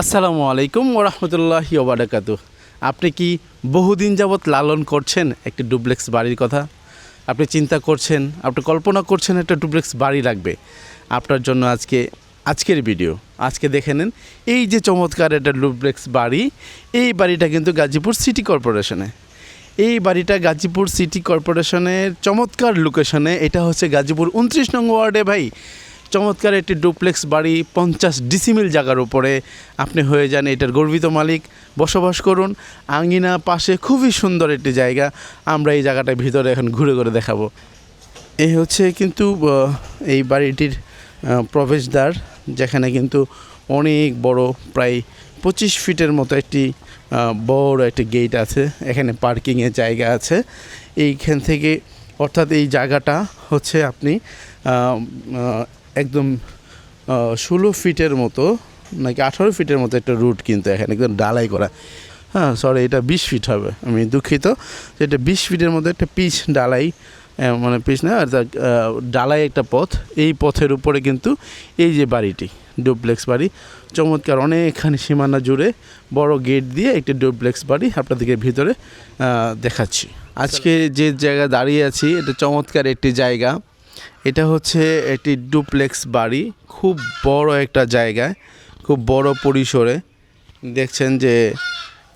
আসসালামু আলাইকুম ওরহমতুল্লাহি ওবারাকাতু আপনি কি বহুদিন যাবৎ লালন করছেন একটি ডুপ্লেক্স বাড়ির কথা? আপনি চিন্তা করছেন, আপনি কল্পনা করছেন একটা ডুপ্লেক্স বাড়ি লাগবে। আপনার জন্য আজকে, আজকের ভিডিও। আজকে দেখে নেন, এই যে চমৎকার একটা ডুপ্লেক্স বাড়ি, এই বাড়িটা কিন্তু গাজীপুর সিটি কর্পোরেশনে। এই বাড়িটা গাজীপুর সিটি কর্পোরেশনের চমৎকার লোকেশনে, এটা হচ্ছে গাজীপুর উনত্রিশ নং ওয়ার্ডে ভাই। চমৎকার একটি ডুপ্লেক্স বাড়ি পঞ্চাশ ডিসিমিল জায়গার উপরে। আপনি হয়ে যান এটার গর্বিত মালিক। বসবাস করুন। আঙ্গিনা পাশে খুবই সুন্দর একটি জায়গা। আমরা এই জায়গাটার ভিতরে এখন ঘুরে ঘুরে দেখাবো। এই হচ্ছে কিন্তু এই বাড়িটির প্রবেশদ্বার, যেখানে কিন্তু অনেক বড়, প্রায় পঁচিশ ফিটের মতো একটি বড় একটি গেট আছে। এখানে পার্কিংয়ের জায়গা আছে। এইখান থেকে অর্থাৎ এই জায়গাটা হচ্ছে আপনি একদম ষোলো ফিটের মতো, নাকি আঠারো ফিটের মতো একটা রুট কিন্তু এখানে, একদম ডালাই করা। হ্যাঁ সরি এটা বিশ ফিট হবে, আমি দুঃখিত। এটা বিশ ফিটের মধ্যে একটা পিচ ডালাই মানে পিচ না, আর ডালাই একটা পথ, এই পথের উপরে কিন্তু এই যে বাড়িটি, ডুপ্লেক্স বাড়ি, চমৎকার অনেকখানি সীমানা জুড়ে বড় গেট দিয়ে একটি ডুপ্লেক্স বাড়ি আপনাদেরকে ভিতরে দেখাচ্ছি। আজকে যে জায়গায় দাঁড়িয়ে আছি, এটা চমৎকার একটি জায়গা। এটা হচ্ছে একটি ডুপ্লেক্স বাড়ি, খুব বড় একটা জায়গায়, খুব বড় পরিসরে। দেখছেন যে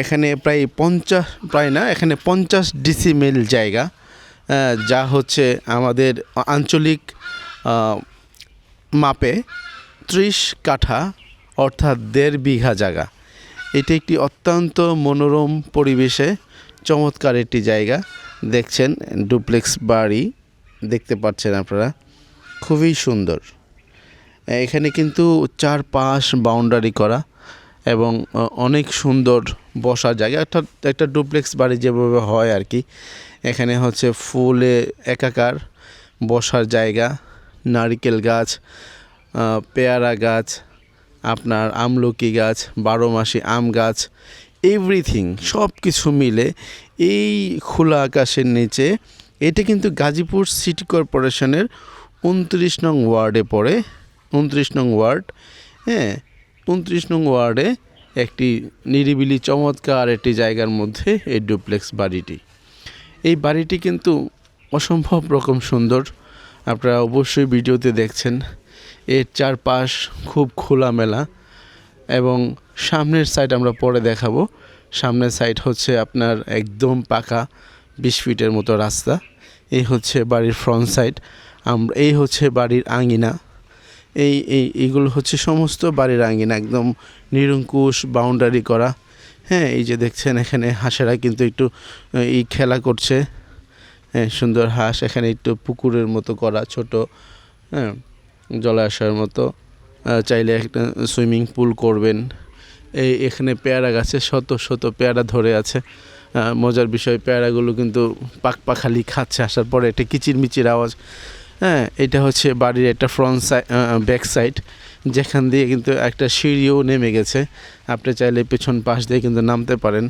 এখানে প্রায় পঞ্চাশ, প্রায় না, এখানে পঞ্চাশ ডিসিমেল জায়গা যা হচ্ছে আমাদের আঞ্চলিক মাপে ত্রিশ কাঠা, অর্থাৎ দেড় বিঘা জায়গা। এটি একটি অত্যন্ত মনোরম পরিবেশে চমৎকার একটি জায়গা। দেখছেন ডুপ্লেক্স বাড়ি। দেখতে পাচ্ছেন আপনারা। খুবই সুন্দর। এখানে কিন্তু চার পাশ বাউন্ডারি করা এবং অনেক সুন্দর বসার জায়গা। অর্থাৎ একটা ডুপ্লেক্স বাড়ি যেভাবে হয় আর কি। এখানে হচ্ছে ফুলে একাকার বসার জায়গা, নারিকেল গাছ পেয়ারা গাছ, আপনার আমলকি গাছ বারো মাসি আম গাছ এভরিথিং সব কিছু মিলে এই খোলা আকাশের নিচে এটা কিন্তু গাজীপুর সিটি কর্পোরেশনের উনত্রিশ নং ওয়ার্ডে পড়ে, উনত্রিশ নং ওয়ার্ড হ্যাঁ উনত্রিশ নং ওয়ার্ডে একটি নিরিবিলি চমৎকার একটি জায়গার মধ্যে এই ডুপ্লেক্স বাড়িটি। এই বাড়িটি কিন্তু অসম্ভব রকম সুন্দর। আপনারা অবশ্যই ভিডিওতে দেখছেন। এর চারপাশ খুব খোলামেলা এবং সামনের সাইড আমরা পরে দেখাবো। সামনের সাইড হচ্ছে আপনার একদম পাকা বিশ ফিটের মতো রাস্তা। এই হচ্ছে বাড়ির ফ্রন্ট সাইড আমরা এই হচ্ছে বাড়ির আঙ্গিনা এই এই, এইগুলো হচ্ছে সমস্ত বাড়ির আঙ্গিনা একদম নিরঙ্কুশ বাউন্ডারি করা। হ্যাঁ এই যে দেখছেন এখানে হাঁসেরা কিন্তু একটু এই খেলা করছে। হ্যাঁ সুন্দর হাঁস। এখানে একটু পুকুরের মতো করা, ছোট। হ্যাঁ জলাশয়ের মতো। চাইলে একটা সুইমিং পুল করবেন। এই এখানে পেয়ারা গাছে শত শত পেয়ারা ধরে আছে। মজার বিষয়, পেয়ারাগুলো কিন্তু পাক পাখালি খাচ্ছে, আসার পরে একটা কিচিরমিচির আওয়াজ। হ্যাঁ এটা হচ্ছে বাড়ির একটা ফ্রন্ট সাইড ব্যাক সাইড যেখান দিয়ে কিন্তু একটা সিঁড়িও নেমে গেছে। আপনি চাইলে পেছন পাশ দিয়ে কিন্তু নামতে পারেন।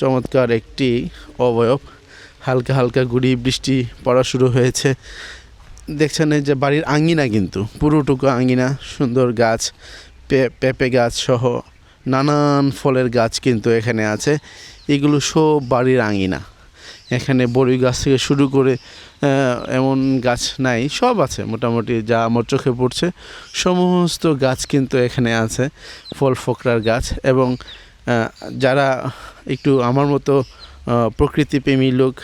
চমৎকার একটি অবয়ব। হালকা হালকা গুড়ি বৃষ্টি পড়া শুরু হয়েছে। দেখছেন এই যে বাড়ির আঙ্গিনা কিন্তু, পুরোটুকু আঙ্গিনা সুন্দর গাছ পেঁপে গাছ সহ নানান ফলের গাছ কিন্তু এখানে আছে। এগুলো সব বাড়ির আঙিনা। এখানে বড়ি গাছ থেকে শুরু করে এমন গাছ নাই, সব আছে মোটামুটি যা আমার চোখে পড়ছে। সমস্ত গাছ কিন্তু এখানে আছে, ফল ফকরার গাছ এবং যারা একটু আমার মতো প্রকৃতিপ্রেমী লোক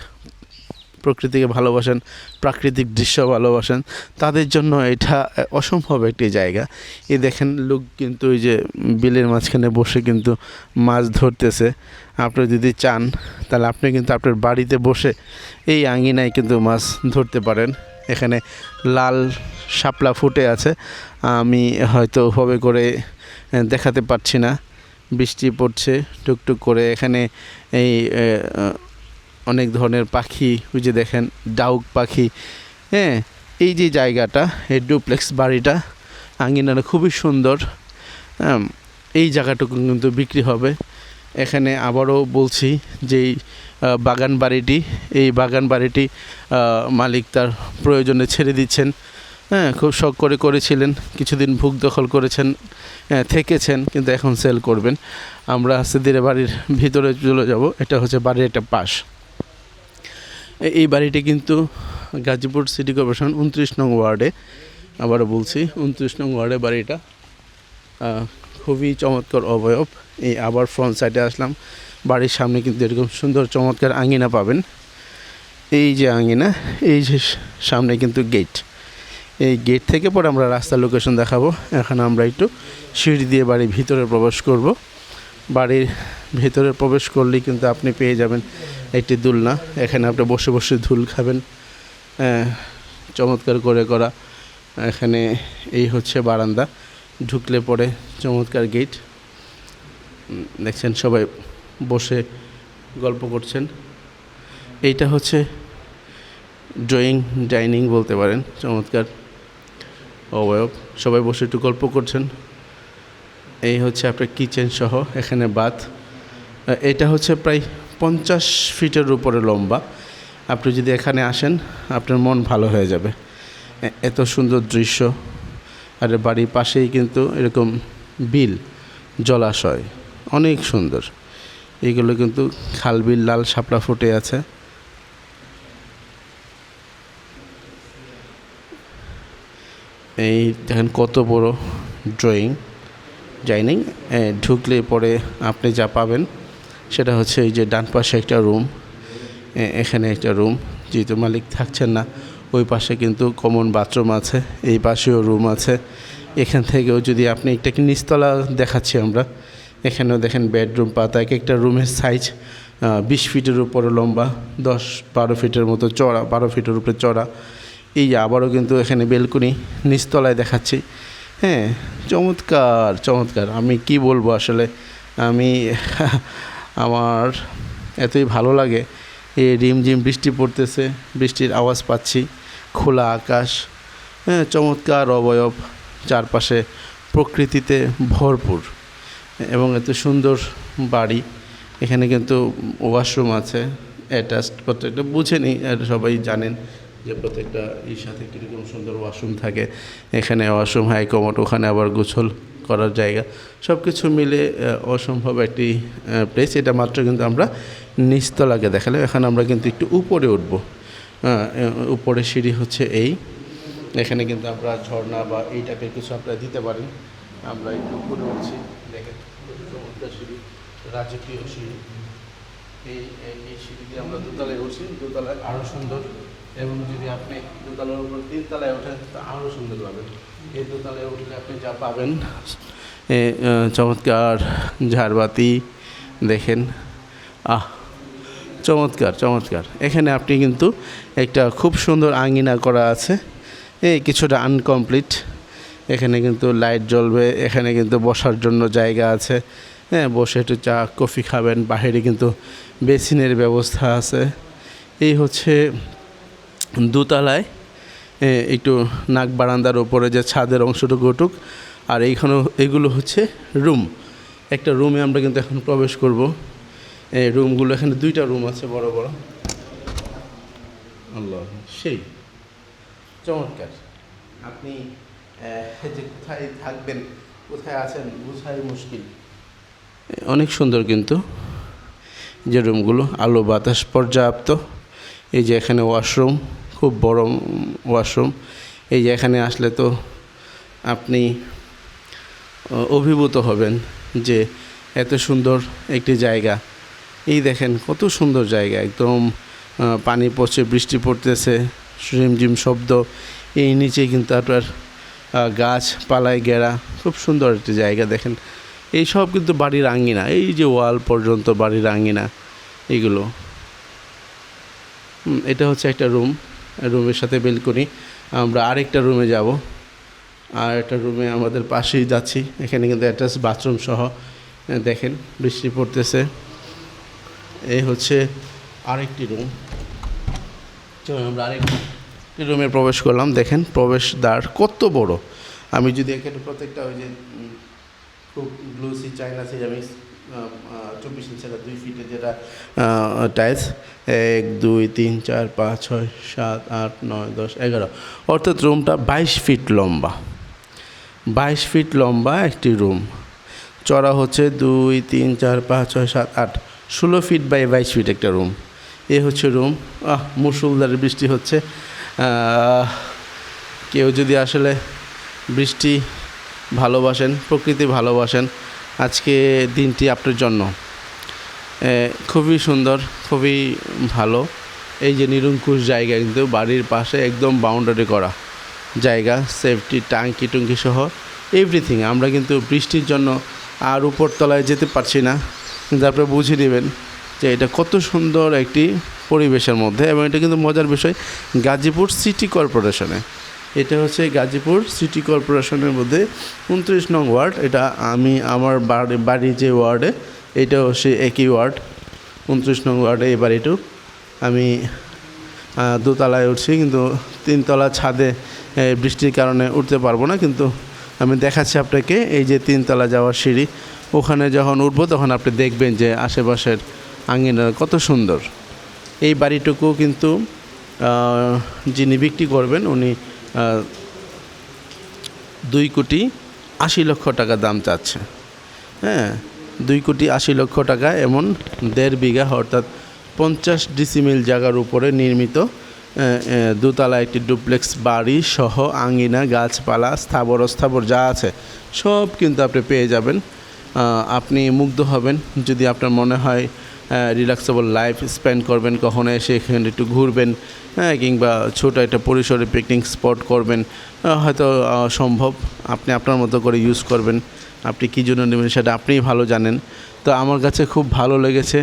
প্রকৃতিকে ভালোবাসেন, প্রাকৃতিক দৃশ্য ভালোবাসেন, তাদের জন্য এটা অসম্ভব একটি জায়গা। এই দেখেন, লোক কিন্তু ওই যে বিলের মাঝখানে বসে কিন্তু মাছ ধরতেছে। আপনি যদি চান, তাহলে আপনি কিন্তু আপনার বাড়িতে বসে এই আঙিনায় কিন্তু মাছ ধরতে পারেন। এখানে লাল শাপলা ফুটে আছে। আমি হয়তো ওভাবে করে দেখাতে পারছি না। বৃষ্টি পড়ছে, টুকটুক করে। এখানে এই অনেক ধরনের পাখি ওই যে দেখেন ডাউক পাখি। হ্যাঁ এই যে জায়গাটা এই ডুপ্লেক্স বাড়িটা আঙ্গিনাটা খুবই সুন্দর। হ্যাঁ এই জায়গাটুকু কিন্তু বিক্রি হবে। এখানে আবারও বলছি যে বাগান বাড়িটি এই বাগান বাড়িটি মালিক তার প্রয়োজনে ছেড়ে দিচ্ছেন। হ্যাঁ খুব শখ করে করেছিলেন কিছুদিন ভুগ দখল করেছেন হ্যাঁ, থেকেছেন কিন্তু এখন সেল করবেন। আমরা ধীরে বাড়ির ভিতরে চলে যাব এটা হচ্ছে বাড়ির একটা পাশ। এই বাড়িটি কিন্তু গাজীপুর সিটি কর্পোরেশন উনত্রিশ নং ওয়ার্ডে, আবারও বলছি, উনত্রিশ নং ওয়ার্ডে বাড়িটা। খুবই চমৎকার অবয়ব। এই আবার ফ্রন্ট সাইডে আসলাম। বাড়ির সামনে কিন্তু এরকম সুন্দর চমৎকার আঙিনা পাবেন। এই যে আঙিনা, এই যে সামনে কিন্তু গেট এই গেট থেকে পরে আমরা রাস্তার লোকেশন দেখাবো। এখন আমরা একটু সিঁড়ি দিয়ে বাড়ির ভিতরে প্রবেশ করব। বাড়ির ভিতরে প্রবেশ করলেই কিন্তু আপনি পেয়ে যাবেন একটি দুলনা। এখানে আপনি বসে বসে ধুল খাবেন। চমৎকার করে করা। এখানে এই হচ্ছে বারান্দা। ঢুকলে পরে চমৎকার গেট। দেখছেন সবাই বসে গল্প করছেন। এইটা হচ্ছে ড্রয়িং, ডাইনিং বলতে পারেন। চমৎকার অবয়ব। সবাই বসে একটু গল্প করছেন। এই হচ্ছে আপনার কিচেন সহ। এখানে বাথ। এটা হচ্ছে প্রায় পঞ্চাশ ফিটের উপরে লম্বা। আপনি যদি এখানে আসেন, আপনার মন ভালো হয়ে যাবে। এত সুন্দর দৃশ্য। আর বাড়ির পাশেই কিন্তু এরকম বিল, জলাশয়, অনেক সুন্দর। এগুলো কিন্তু খাল বিল, লাল শাপলা ফুটে আছে। এই দেখেন কত বড় ড্রয়িং ডাইনিং ঢুকলে পরে আপনি যা পাবেন। সেটা হচ্ছে এই যে ডান পাশে একটা রুম এখানে একটা রুম, যেহেতু মালিক থাকছেন না, ওই পাশে কিন্তু কমন বাথরুম আছে, এই পাশেও রুম আছে। এখান থেকেও যদি আপনি একটা কি নিচতলা দেখাচ্ছি আমরা, এখানেও দেখেন বেডরুম পাতা, এক একটা রুমের সাইজ বিশ ফিটের উপরে লম্বা, দশ বারো ফিটের মতো চড়া বারো ফিটের উপরে চড়া এই আবারও কিন্তু এখানে বেলকুনি, নিচতলায় দেখাচ্ছি। হ্যাঁ চমৎকার চমৎকার। আমি কি বলব আসলে? আমি আমার এতই ভালো লাগে। এই রিমঝিম বৃষ্টি পড়তেছে, বৃষ্টির আওয়াজ পাচ্ছি। খোলা আকাশ হ্যাঁ চমৎকার অবয়ব, চারপাশে প্রকৃতিতে ভরপুর এবং এত সুন্দর বাড়ি। এখানে কিন্তু ওয়াশরুম আছে, অ্যাটাচড প্রত্যেকটা, বুঝে নিই সবাই জানেন যে প্রত্যেকটা এর সাথে কীরকম সুন্দর ওয়াশরুম থাকে। এখানে ওয়াশরুম, হাই কমোড, ওখানে আবার গোছল করার জায়গা। সব কিছু মিলে অসম্ভব একটি প্লেস এটা মাত্র কিন্তু আমরা নিচতলাকে দেখালাম। এখন আমরা কিন্তু একটু উপরে উঠব। উপরে সিঁড়ি হচ্ছে এই। এখানে কিন্তু আমরা ঝর্ণা বা এই টাইপের কিছু আপনারা দিতে পারেন আমরা একটু উপরে উঠছি। দেখেন সিঁড়ি, রাজকীয় সিঁড়ি। এই- এই সিঁড়ি দিয়ে আমরা দোতলায় উঠছি। দোতলায় আরও সুন্দর এবং যদি আপনি দোতলার উপর তিনতলায় ওঠেন আরও সুন্দর পাবেন এই দোতলায় উঠলে আপনি যা পাবেন চমৎকার ঝাড়বাতি দেখেন। আহ, চমৎকার চমৎকার। এখানে আপনি কিন্তু একটা খুব সুন্দর আঙ্গিনা করা আছে। এই কিছুটা আনকমপ্লিট। এখানে কিন্তু লাইট জ্বলবে, এখানে কিন্তু বসার জন্য জায়গা আছে। হ্যাঁ বসে একটু চা, কফি খাবেন, বাইরে কিন্তু বেসিনের ব্যবস্থা আছে। এই হচ্ছে দোতলায় একটু নাক বারান্দার ওপরে যে ছাদের অংশটুকু উঠুক আর এইখানেও এগুলো হচ্ছে রুম। একটা রুমে আমরা কিন্তু এখন প্রবেশ করব। এই রুমগুলো এখানে দুইটা রুম আছে, বড় বড়। আল্লাহ, সেই। চমৎকার। আপনি যে কোথায় থাকবেন, কোথায় আছেন, বোঝাই মুশকিল। অনেক সুন্দর কিন্তু যে রুমগুলো, আলো বাতাস পর্যাপ্ত। এই যে এখানে ওয়াশরুম। খুব বড় ওয়াশরুম। এই যে এখানে আসলে তো আপনি অভিভূত হবেন যে এত সুন্দর একটি জায়গা। এই দেখেন কত সুন্দর জায়গা একদম পানি পড়ছে বৃষ্টি পড়তেছে ঝিমঝিম শব্দ। এই নিচে কিন্তু আপনার আহ, গাছপালায় ঘেরা খুব সুন্দর একটি জায়গা দেখেন। এই সব কিন্তু বাড়ির আঙ্গিনা এই যে ওয়াল পর্যন্ত বাড়ির আঙ্গিনা এগুলো। এটা হচ্ছে একটা রুম। রুমের সাথে বেলকনি আমরা আরেকটা রুমে যাব। আর একটা রুমে আমাদের পাশেই যাচ্ছি। এখানে কিন্তু অ্যাটাচ বাথরুম সহ দেখেন বৃষ্টি পড়তেছে। এই হচ্ছে আরেকটি রুম। চলুন, আমরা আরেকটি রুমে প্রবেশ করলাম। দেখেন প্রবেশ দ্বার কত বড়। আমি যদি এখানে প্রত্যেকটা ওই যে খুব গ্লুসি চাইনা সি আমি চব্বিশ ইঞ্চি দুই ফিটে যেটা টাইলস এক, দুই, তিন, চার, পাঁচ, ছয়, সাত, আট, নয়, দশ, এগারো। অর্থাৎ রুমটা বাইশ ফিট লম্বা। বাইশ ফিট লম্বা একটি রুম চড়া হচ্ছে দুই, তিন, চার, পাঁচ, ছয়, সাত, আট। ষোলো ফিট বাই বাইশ ফিট একটা রুম এ হচ্ছে রুম আহ মুসুলধারে বৃষ্টি হচ্ছে। কেউ যদি আসলে বৃষ্টি ভালোবাসেন, প্রকৃতি ভালোবাসেন আজকে দিনটি আপনার জন্য। খুবই সুন্দর, খুবই ভালো। এই যে নিরঙ্কুশ জায়গা, কিন্তু বাড়ির পাশে একদম বাউন্ডারি করা জায়গা সেফটি টাঙ্কি টুঙ্কি সহ এভরিথিং আমরা কিন্তু বৃষ্টির জন্য আর উপর তলায় যেতে পারছি না। কিন্তু আপনারা বুঝে নেবেন যে এটা কত সুন্দর একটি পরিবেশের মধ্যে এবং এটা কিন্তু মজার বিষয়, গাজীপুর সিটি কর্পোরেশনে এটা হচ্ছে গাজীপুর সিটি কর্পোরেশনের মধ্যে উনত্রিশ নং ওয়ার্ড। এটা আমি আমার বাড়ি বাড়ি যে ওয়ার্ডে, এটাও সে একই ওয়ার্ড। উনত্রিশ নং ওয়ার্ডে এই বাড়িটু আমি দোতলায় উঠছি, কিন্তু তিনতলা ছাদে বৃষ্টির কারণে উঠতে পারব না, কিন্তু আমি দেখাচ্ছি আপনাকে এই যে তিনতলা যাওয়ার সিঁড়ি। ওখানে যখন উঠবো, তখন আপনি দেখবেন যে আশেপাশের আঙ্গিনা কত সুন্দর। এই বাড়িটুকু কিন্তু যিনি বিক্রি করবেন, উনি দুই কোটি আশি লক্ষ টাকা দাম চাচ্ছে। হ্যাঁ দুই কোটি আশি লক্ষ টাকা এমন দেড় বিঘা, অর্থাৎ পঞ্চাশ ডিসিমিল জায়গার উপরে নির্মিত দোতলা একটি ডুপ্লেক্স বাড়ি সহ আঙ্গিনা গাছপালা, স্থাবর, অস্থাবর যা আছে, সব কিন্তু আপনি পেয়ে যাবেন। আপনি মুগ্ধ হবেন যদি আপনার মনে হয় রিল্যাক্সেবল লাইফ স্পেন্ড করবেন, কখনো এসে এখানে একটু ঘুরবেন হ্যাঁ কিংবা ছোটো একটা পরিসরে পিকনিক স্পট করবেন হয়তো সম্ভব। আপনি আপনার মতো করে ইউজ করবেন। আপনি কী জন্য নেবেন সেটা আপনিই ভালো জানেন। তো আমার কাছে খুব ভালো লেগেছে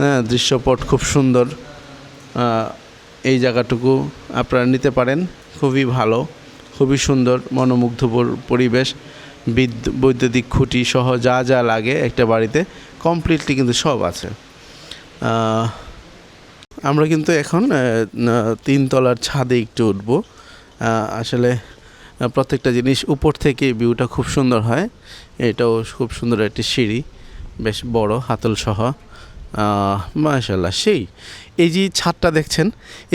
হ্যাঁ দৃশ্যপট খুব সুন্দর। এই জায়গাটুকু আপনারা নিতে পারেন, খুবই ভালো, খুবই সুন্দর, মনোমুগ্ধকর পরিবেশ। বিদ্যুৎ বৈদ্যুতিক খুঁটি সহ যা যা লাগে একটা বাড়িতে কমপ্লিটলি কিন্তু সব আছে। আমরা কিন্তু এখন তিনতলার ছাদে একটু উঠব। আসলে প্রত্যেকটা জিনিস উপর থেকে ভিউটা খুব সুন্দর হয়। এটাও খুব সুন্দর একটি সিঁড়ি, বেশ বড়, হাতল সহ। মাশাল্লাহ সেই। এই যে ছাদটা দেখছেন,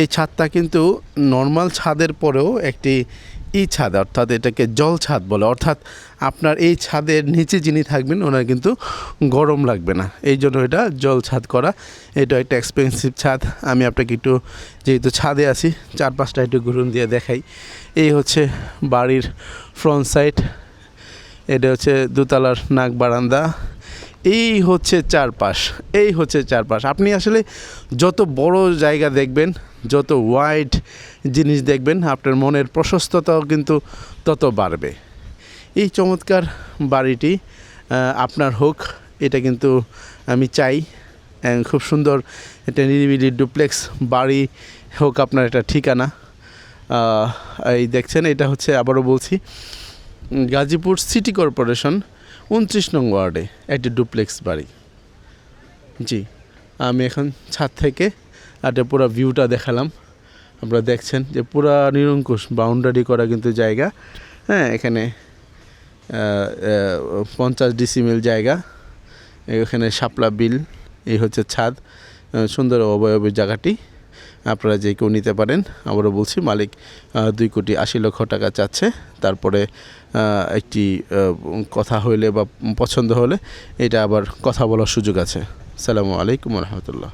এই ছাদটা কিন্তু নর্মাল ছাদের পরেও একটি ই ছাদ, অর্থাৎ এটাকে জল ছাদ বলে, অর্থাৎ আপনার এই ছাদের নিচে যিনি থাকবেন, ওনার কিন্তু গরম লাগবে না। এই জন্য এটা জল ছাদ করা। এটা একটা এক্সপেন্সিভ ছাদ। আমি আপনাকে একটু যেহেতু ছাদে আছি চার পাঁচটা একটু ঘুরুন দিয়ে দেখাই। এই হচ্ছে বাড়ির ফ্রন্ট সাইড এটা হচ্ছে দোতলার নাক বারান্দা। এই হচ্ছে চারপাশ, এই হচ্ছে চারপাশ। আপনি আসলে যত বড় জায়গা দেখবেন, যত ওয়াইড জিনিস দেখবেন, আপনার মনের প্রশস্ততাও কিন্তু তত বাড়বে। এই চমৎকার বাড়িটি আপনার হোক, এটা কিন্তু আমি চাই। খুব সুন্দর একটা নিরিবিলি ডুপ্লেক্স বাড়ি হোক আপনার একটা ঠিকানা। এই দেখছেন, এটা হচ্ছে আবারও বলছি, গাজীপুর সিটি কর্পোরেশন। উনত্রিশ নং ওয়ার্ডে একটি ডুপ্লেক্স বাড়ি। জি, আমি এখন ছাদ থেকে একটা পুরো ভিউটা দেখালাম। আপনারা দেখছেন যে পুরা নিরঙ্কুশ বাউন্ডারি করা কিন্তু জায়গা। হ্যাঁ এখানে পঞ্চাশ ডিসিমিল জায়গা। এখানে শাপলা বিল, এই হচ্ছে ছাদ। সুন্দর অবয়বের জায়গাটি। আপনারা যে কেউ নিতে পারেন, আবারও বলছি, মালিক দুই কোটি আশি লক্ষ টাকা চাচ্ছে। তারপরে একটি কথা হইলে বা পছন্দ হলে এটা আবার কথা বলার সুযোগ আছে। সালামু আলাইকুম রহমতুল্লাহ।